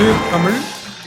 தமிழ்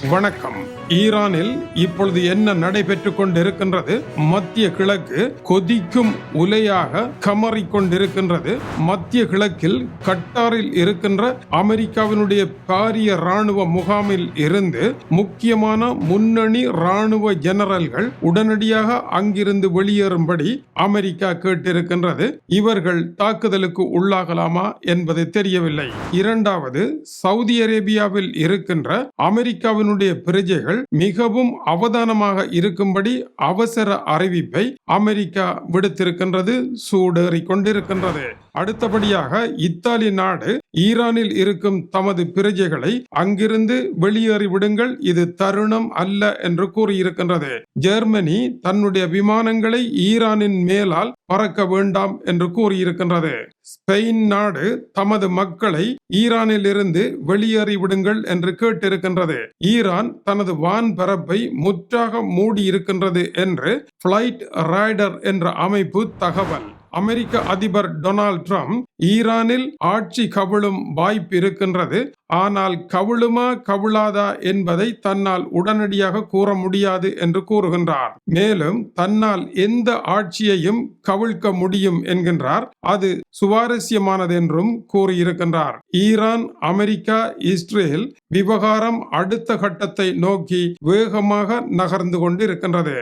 வணக்கம். ஈரானில் இப்பொழுது என்ன நடைபெற்றுக் கொண்டிருக்கின்றது? மத்திய கிழக்கு கொதிக்கும் உலையாக கமறிக்கொண்டிருக்கின்றது. மத்திய கிழக்கில் கட்டாரில் இருக்கின்ற அமெரிக்காவினுடைய பாரிய ராணுவ முகாமில் இருந்து முக்கியமான முன்னணி ராணுவ ஜெனரல்கள் உடனடியாக அங்கிருந்து வெளியேறும்படி அமெரிக்கா கேட்டிருக்கின்றது. இவர்கள் தாக்குதலுக்கு உள்ளாகலாமா என்பது தெரியவில்லை. இரண்டாவது சவுதி அரேபியாவில் இருக்கின்ற அமெரிக்காவினுடைய பிரஜைகள் மிகவும் அவதானமாக இருக்கும்படி அவசர அறிவிப்பை அமெரிக்கா விடுத்திருக்கின்றது சூடேறிக் கொண்டிருக்கின்றது அடுத்தபடியாக இத்தாலி நாடு ஈரானில் இருக்கும் தமது பிரஜைகளை அங்கிருந்து வெளியேறி விடுங்கள். இது தருணம் அல்ல என்று கூறியிருக்கின்றது. ஜெர்மனி தன்னுடைய விமானங்களை ஈரானின் மேலால் பறக்க வேண்டாம் என்று கூறியிருக்கின்றது. ஸ்பெயின் நாடு தமது மக்களை ஈரானில் இருந்து வெளியேறி விடுங்கள் என்று கேட்டிருக்கின்றது. ஈரான் தனது வான் பரப்பை முற்றாக மூடி இருக்கின்றது என்று பிளைட் ரைடர் என்ற அமைப்பு தகவல். அமெரிக்க அதிபர் டொனால்ட் ட்ரம்ப் ஈரானில் ஆட்சி கவிழும் வாய்ப்பு இருக்கின்றது. ஆனால் கவிழுமா கவிழாதா என்பதை தன்னால் உடனடியாக கூற முடியாது என்று கூறுகின்றார். மேலும் தன்னால் எந்த ஆட்சியையும் கவிழ்க்க முடியும் என்கின்றார். அது சுவாரஸ்யமானது என்றும் கூறியிருக்கின்றார். ஈரான் அமெரிக்கா இஸ்ரேல் விவகாரம் அடுத்த கட்டத்தை நோக்கி வேகமாக நகர்ந்து கொண்டிருக்கின்றது.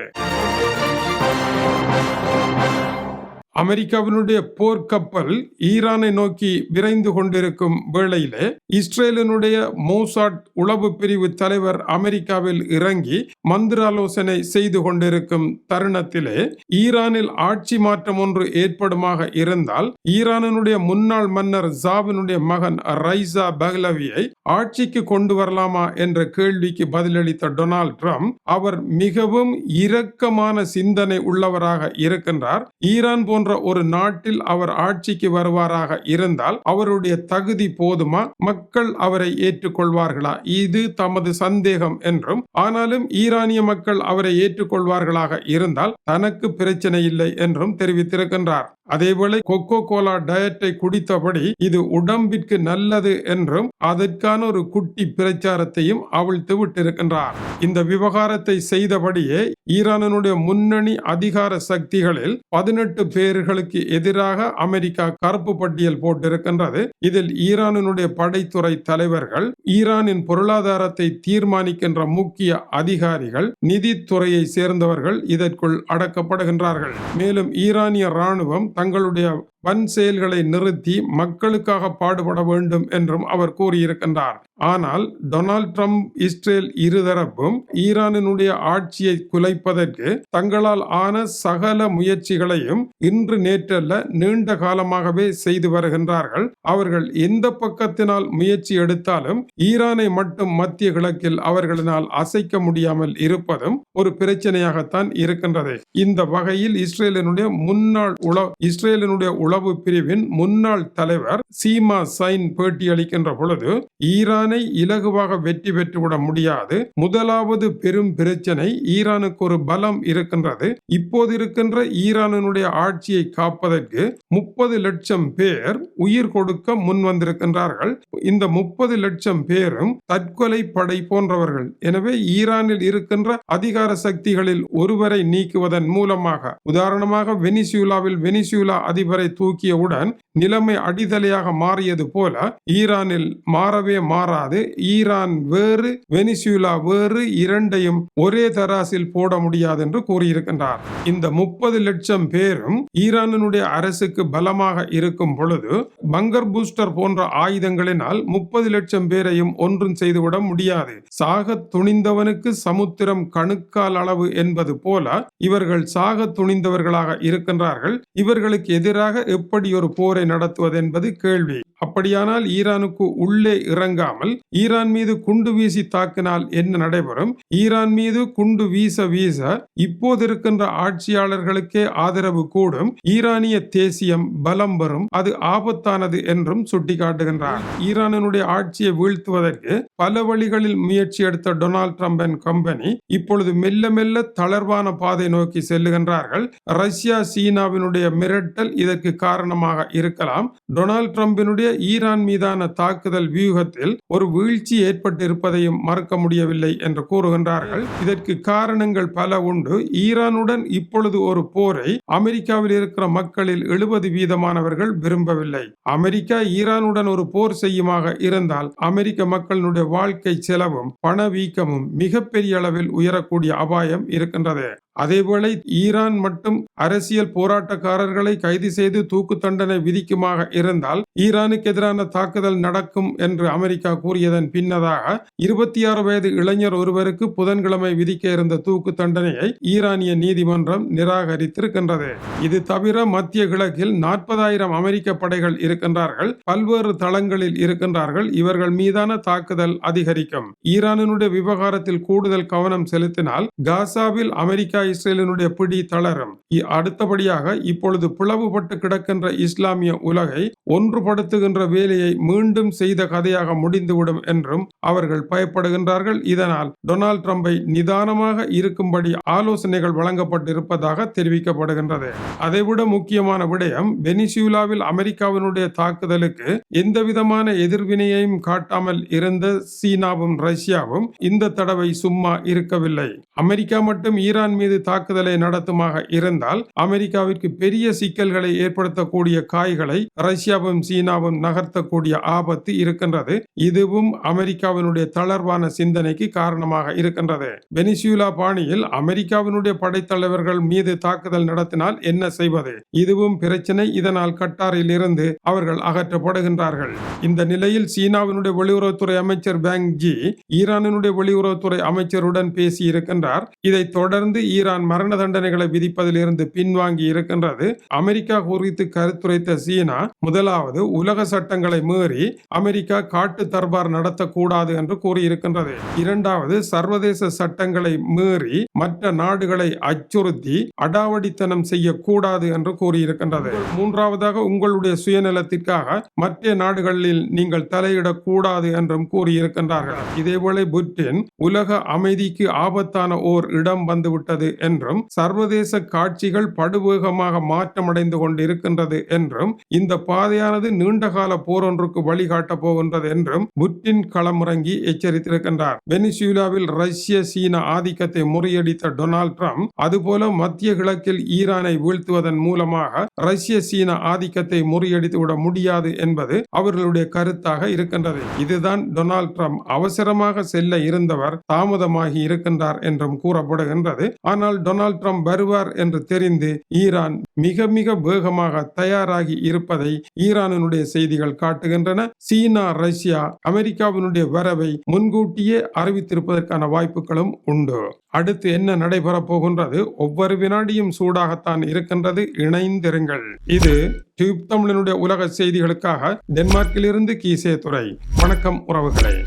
அமெரிக்காவினுடைய போர்க்கப்பல் ஈரானை நோக்கி விரைந்து கொண்டிருக்கும் வேளையிலே இஸ்ரேலினுடைய மோசாட் உளவு பிரிவு தலைவர் அமெரிக்காவில் இறங்கி மந்திராலோசனை செய்து கொண்டிருக்கும் தருணத்திலே ஈரானில் ஆட்சி மாற்றம் ஒன்று ஏற்படுமாக இருந்தால் ஈரானினுடைய முன்னாள் மன்னர் ஜாவினுடைய மகன் ரைசா பஹ்லவியை ஆட்சிக்கு கொண்டு வரலாமா என்ற கேள்விக்கு பதிலளித்த டொனால்ட் ட்ரம்ப் அவர் மிகவும் இரக்கமான சிந்தனை உள்ளவராக இருக்கின்றார். ஈரான் போன்ற ஒரு நாட்டில் அவர் ஆட்சிக்கு வருவாராக இருந்தால் அவருடைய தகுதி போதுமா? மக்கள் அவரை ஏற்றுக்கொள்வார்களா? இது தமது சந்தேகம் என்றும் ஆனாலும் ஈரானிய மக்கள் அவரை ஏற்றுக்கொள்வார்களாக இருந்தால் தனக்கு பிரச்சனை இல்லை என்றும் தெரிவித்திருக்கின்றார். அதேவேளை கொக்கோ கோலா டயட்டை குடித்தபடி இது உடம்பிற்கு நல்லது என்றும் அதற்கான ஒரு குட்டி பிரச்சாரத்தையும் அவிழ்த்து விட்டிருக்கின்றார் இந்த விவகாரத்தை செய்தபடியே ஈரானுடைய முன்னணி அதிகார சக்திகளில் பதினெட்டு பேர்களுக்கு எதிராக அமெரிக்கா கருப்பு பட்டியல் போட்டிருக்கின்றது. இதில் ஈரானினுடைய படைத்துறை தலைவர்கள் ஈரானின் பொருளாதாரத்தை தீர்மானிக்கின்ற முக்கிய அதிகாரிகள் நிதித்துறையை சேர்ந்தவர்கள் இதற்குள் அடக்கப்படுகின்றார்கள். மேலும் ஈரானிய ராணுவம் தங்களுடைய வன் செயல்களை நிறுத்தி மக்களுக்காக பாடுபட வேண்டும் என்றும் அவர் கூறியிருக்கின்றார். ஆனால் டொனால்ட் ட்ரம்ப் இஸ்ரேல் இருதரப்பும் ஈரானினுடைய ஆட்சியை குலைப்பதற்கு தங்களால் ஆன சகல முயற்சிகளையும் இன்று நேற்றல்ல நீண்ட காலமாகவே செய்து வருகின்றார்கள். அவர்கள் எந்த பக்கத்தினால் முயற்சி எடுத்தாலும் ஈரானை மட்டும் மத்திய கிழக்கில் அவர்களினால் அசைக்க முடியாமல் இருப்பதும் ஒரு பிரச்சனையாகத்தான் இருக்கின்றது. இந்த வகையில் இஸ்ரேலினுடைய முன்னாள் உள இஸ்ரேலினுடைய உளவு பிரிவின் முன்னாள் தலைவர் சீமா சைன் பேட்டியளிக்கின்ற பொழுது ஈரானை இலகுவாக வெற்றி பெற்றுவிட முடியாது. முதலாவது பெரும் பிரச்சனை ஈரானுக்கு ஒரு பலம் இருக்கின்றது. இப்போது இருக்கின்ற ஈரானினுடைய ஆட்சியை காப்பதற்கு முப்பது லட்சம் பேர் உயிர் கொடுக்க முன் வந்திருக்கின்றார்கள். இந்த முப்பது லட்சம் பேரும் தற்கொலை படை போன்றவர்கள். எனவே ஈரானில் இருக்கின்ற அதிகார சக்திகளில் ஒருவரை நீக்குவதன் மூலமாக உதாரணமாக வெனிசுலாவில் வெனிசுலா அதிபரை தூக்கியவுடன் நிலைமை அடிதலையாக மாறியது போல ஈரானில் மாறவே மாறாது. ஈரான் வேறு வெனிசுலா வேறு இரண்டையும் ஒரே தராசில் போட முடியாது என்று கூறியிருக்கின்றார். இந்த முப்பது லட்சம் பேரும் ஈரானினுடைய அரசுக்கு பலமாக இருக்கும் பொழுது பங்கர் பூஸ்டர் போன்ற ஆயுதங்களினால் முப்பது லட்சம் பேரையும் ஒன்றும் செய்துவிட முடியாது. சாக துணிந்தவனுக்கு சமுத்திரம் கணுக்கால் அளவு என்பது போல இவர்கள் சாக துணிந்தவர்களாக இருக்கின்றார்கள். இவர்களுக்கு எதிராக எப்படி ஒரு போரை நடத்துவது என்பது கேள்வி. அப்படியானால் ஈரானுக்கு உள்ளே இறங்காமல் ஈரான் மீது குண்டு வீசி தாக்கினால் என்ன நடைபெறும்? ஈரான் மீது குண்டு வீச வீச இப்போது இருக்கின்ற ஆட்சியாளர்களுக்கே ஆதரவு கூடும். ஈரானிய தேசியம் பலம் வரும் அது ஆபத்தானது என்றும் சுட்டிக்காட்டுகின்றார். ஈரானினுடைய ஆட்சியை வீழ்த்துவதற்கு பல வழிகளில் முயற்சி எடுத்த டொனால்ட் ட்ரம்ப் அண்ட் கம்பெனி இப்பொழுது மெல்ல மெல்ல தளர்வான பாதை நோக்கி செல்லுகின்றார்கள். ரஷ்யா சீனாவினுடைய மிரட்டல் இதற்கு காரணமாக இருக்கலாம். டொனால்ட் ட்ரம்பினுடைய ஈரான் மீதான தாக்குதல் வியூகத்தில் ஒரு வீழ்ச்சி ஏற்பட்டிருப்பதையும் மறுக்க முடியவில்லை என்று கூறுகின்றார்கள். இதற்கு காரணங்கள் பல உண்டு. ஈரானுடன் இப்பொழுது ஒரு போரை அமெரிக்காவில் இருக்கிற மக்களில் எழுபது வீதமானவர்கள் விரும்பவில்லை. அமெரிக்கா ஈரானுடன் ஒரு போர் செய்யுமாக இருந்தால் அமெரிக்க மக்களினுடைய வாழ்க்கை செலவும் பணவீக்கமும் மிகப்பெரிய அளவில் உயரக்கூடிய அபாயம் இருக்கின்றது. அதேவேளை ஈரான் மட்டும் அரசியல் போராட்டக்காரர்களை கைது செய்து தூக்கு தண்டனை விதிக்குமாக இருந்தால் ஈரானுக்கு எதிரான தாக்குதல் நடக்கும் என்று அமெரிக்கா கூறியதன் பின்னதாக இருபத்தி ஆறு வயது இளைஞர் ஒருவருக்கு புதன்கிழமை விதிக்க இருந்த தூக்கு தண்டனையை ஈரானிய நீதிமன்றம் நிராகரித்திருக்கின்றது. இது தவிர மத்திய கிழக்கில் நாற்பதாயிரம் அமெரிக்க படைகள் இருக்கின்றார்கள். பல்வேறு தளங்களில் இருக்கின்றார்கள். இவர்கள் மீதான தாக்குதல் அதிகரிக்கும். ஈரானினுடைய விவகாரத்தில் கூடுதல் கவனம் செலுத்தினால் காசாவில் அமெரிக்கா இஸ்ரேலினுடைய பிடி தளரும். அடுத்தபடியாக இப்பொழுது பிளவுபட்டு கிடக்கின்ற இஸ்லாமிய உலகை ஒன்றுபடுத்துகின்ற வேலையை மீண்டும் செய்த கதையாக முடிந்துவிடும் என்றும் அவர்கள் பயப்படுகின்றார்கள். இதனால் டொனால்ட் ட்ரம்பை நிதானமாக இருக்கும்படி ஆலோசனைகள் வழங்கப்பட்டிருப்பதாக தெரிவிக்கப்படுகின்றது. அதைவிட முக்கியமான விடயம் வெனிசுலாவில் அமெரிக்காவினுடைய தாக்குதலுக்கு எந்தவிதமான எதிர்வினையையும் காட்டாமல் இருந்த சீனாவும் ரஷ்யாவும் இந்த தடவை சும்மா இருக்கவில்லை. அமெரிக்கா மட்டும் ஈரான் மீது மீது தாக்குதலை நடத்துமாக இருந்தால் அமெரிக்காவிற்கு பெரிய சிக்கல்களை ஏற்படுத்தக்கூடிய காய்களை ரஷ்யாவும் சீனாவும் நகர்த்தக்கூடிய ஆபத்து இருக்கின்றது. இதுவும் அமெரிக்காவினுடைய தளர்வான சிந்தனைக்கு காரணமாக இருக்கின்றது. வெனிசுலா பாணியில் அமெரிக்காவினுடைய படைத்தலைவர்கள் மீது தாக்குதல் நடத்தினால் என்ன செய்வது? இதுவும் பிரச்சனை. இதனால் கட்டாரில் இருந்து அவர்கள் அகற்றப்படுகின்றார்கள். இந்த நிலையில் சீனாவினுடைய வெளியுறவுத்துறை அமைச்சர் பேங் ஜி ஈரானினுடைய வெளியுறவுத்துறை அமைச்சருடன் பேசி இருக்கின்றார் இதைத் தொடர்ந்து ஈரான் மரண தண்டனைகளை விதிப்பதில் இருந்து பின்வாங்கி இருக்கின்றது. அமெரிக்கா குறித்து கருத்துரைத்த சீனா முதலாவது உலக சட்டங்களை மீறி அமெரிக்கா காட்டு தர்பார் நடத்தக்கூடாது என்று கூறியிருக்கின்றது. இரண்டாவது சர்வதேச சட்டங்களை மீறி மற்ற நாடுகளை அச்சுறுத்தி அடாவடித்தனம் செய்யக்கூடாது என்று கூறியிருக்கின்றது. மூன்றாவதாக உங்களுடைய சுயநலத்திற்காக மற்ற நாடுகளில் நீங்கள் தலையிடக்கூடாது என்றும் கூறியிருக்கின்றார்கள். இதேபோல புட்டின் உலக அமைதிக்கு ஆபத்தான ஓர் இடம் வந்துவிட்டது என்றும் சர்வதேச காட்சிகள் படுவேகமாக மாற்றமடைந்து கொண்டிருக்கின்றது என்றும் இந்த பாதையானது நீண்டகால போர் ஒன்றுக்கு வழிகாட்டப் போகின்றது என்றும் புட்டின் களமிறங்கி எச்சரித்திருக்கின்றார். வெனிசுலாவில் ரஷ்ய சீன ஆதிக்கத்தை முறியடித்த டொனால்ட் ட்ரம்ப் அதுபோல மத்திய கிழக்கில் ஈரானை வீழ்த்துவதன் மூலமாக ரஷ்ய சீன ஆதிக்கத்தை முறியடித்து விட முடியாது என்பது அவர்களுடைய கருத்தாக இருக்கின்றது. இதுதான் டொனால்ட் ட்ரம்ப் அவசரமாக செல்ல இருந்தவர் தாமதமாகி இருக்கின்றார் என்றும் கூறப்படுகின்றது. ஆனால் டொனால்ட் ட்ரம்ப் வருவார் என்று தெரிந்து ஈரான் மிக மிக வேகமாக தயாராகி இருப்பதை ஈரானினுடைய செய்திகள் காட்டுகின்றன. சீனா ரஷ்யா அமெரிக்காவினுடைய வரவை முன்கூட்டியே அறிவித்திருப்பதற்கான வாய்ப்புகளும் உண்டு. அடுத்து என்ன நடைபெறப் போகின்றது? ஒவ்வொரு வினாடியும் சூடாகத்தான் இருக்கின்றது. இணைந்திருங்கள். இது டியூப் தமிழனுடைய உலக செய்திகளுக்காக டென்மார்க்கிலிருந்து கீசே துறை வணக்கம் உறவுகளே.